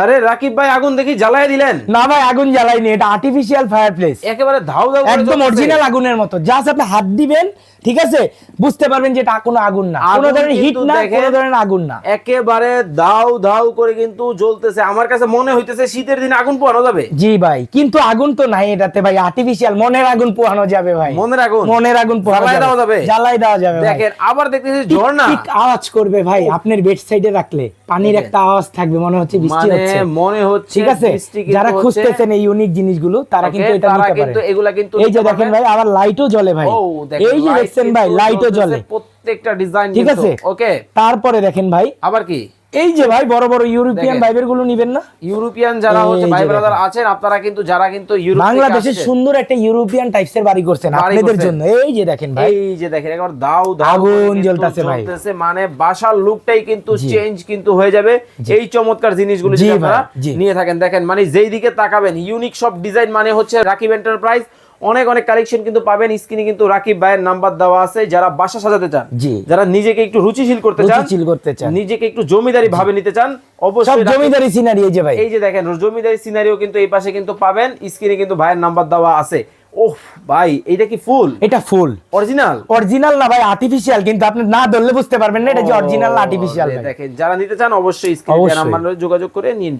আরে রাকিব ভাই আগুন দেখি জ্বালায় দিলেন। না ভাই আগুন জ্বালাইনি এটা আর্টিফিশিয়াল ফায়ার প্লেস একেবারে ধাউ ধাউ একদম অরিজিনাল আগুনের মতো। জাস্ট আপনি হাত দিবেন ঠিক আছে? বুঝতে পারবেন যে এটা কোনো আগুন না। কোনো ধরনের হিট না কোনো ধরনের আগুন না। একেবারে দাউ দাউ করে কিন্তু জ্বলতেছে। আমার কাছে মনে হইতেছে শীতের দিনে আগুন পোহানো যাবে। জি ভাই কিন্তু আগুন তো নাই এটাতে ভাই আর্টিফিশিয়াল মনের আগুন পোহানো যাবে ভাই। মনের আগুন? মনের আগুন পোহানো দেওয়া যাবে? জ্বালাই দেওয়া যাবে। দেখেন আবার দেখতেছি ঝর্ণা। আওয়াজ করবে ভাই আপনার বেড সাইডে রাখলে। পানির একটা আওয়াজ থাকবে মনে হচ্ছে বৃষ্টি মানে হচ্ছে। মনে হচ্ছে ঠিক আছে? যারা খুঁজতেছেন এই ইউনিক জিনিসগুলো তারা কিন্তু এটা নিতে কিন্তু পারে এগুলা কিন্তু এই যে দেখেন ভাই আবার লাইটও জ্বলে ভাই। এই যে দেখছেন ভাই লাইটও জ্বলে। প্রত্যেকটা ডিজাইন ঠিক আছে? ওকে তারপরে দেখেন ভাই আবার কি? এই যে ভাই বড় বড় ইউরোপিয়ান। বাইবেরগুলো নিবেন না? ইউরোপিয়ান যারা হচ্ছে ভাই ব্রাদার আছেন আপনারা কিন্তু যারা কিন্তু থেকে সুন্দর একটা ইউরোপিয়ান টাইপস এর বাড়ি করছেন আপনাদের জন্য। এই যে দেখেন ভাই। এই যে দেখেন একবার দাও দাও আগুন জ্বলতাছে ভাই। জ্বলতেছে, মানে বাসার লুকটাই কিন্তু চেঞ্জ কিন্তু হয়ে যাবে। এই চমৎকার জিনিসগুলো যদি আপনারা নিয়ে থাকেন দেখেন মানে যেই দিকে তাকাবেন ইউনিক সব ডিজাইন মানে হচ্ছে রাকিব এন্টারপ্রাইজ অনেক অনেক কালেকশন কিন্তু পাবেন। স্ক্রিনে কিন্তু রাকিব ভাইয়ের নাম্বার দেওয়া আছে। যারা বাসা সাজাতে চান জি। যারা নিজেকে একটু রুচিশীল করতে চান রুচিশীল করতে চান। নিজেকে একটু জমিদারি ভাবে নিতে চান অবশ্যই জমিদারি সিনারি এই যে ভাই। এই যে দেখেন জমিদারি সিনারিও কিন্তু এই পাশে কিন্তু পাবেন। স্ক্রিনে কিন্তু ভাইয়ের নাম্বার দেওয়া আছে। ওহ ভাই এটা কি ফুল? এটা ফুল। অরিজিনাল অরিজিনাল না ভাই আর্টিফিশিয়াল কিন্তু আপনি না ধরলে বুঝতে পারবেন না এটা যে অরিজিনাল আর্টিফিশিয়াল দেখেন যারা নিতে চান অবশ্যই স্ক্রিনে। নাম্বার যোগাযোগ করে নিন।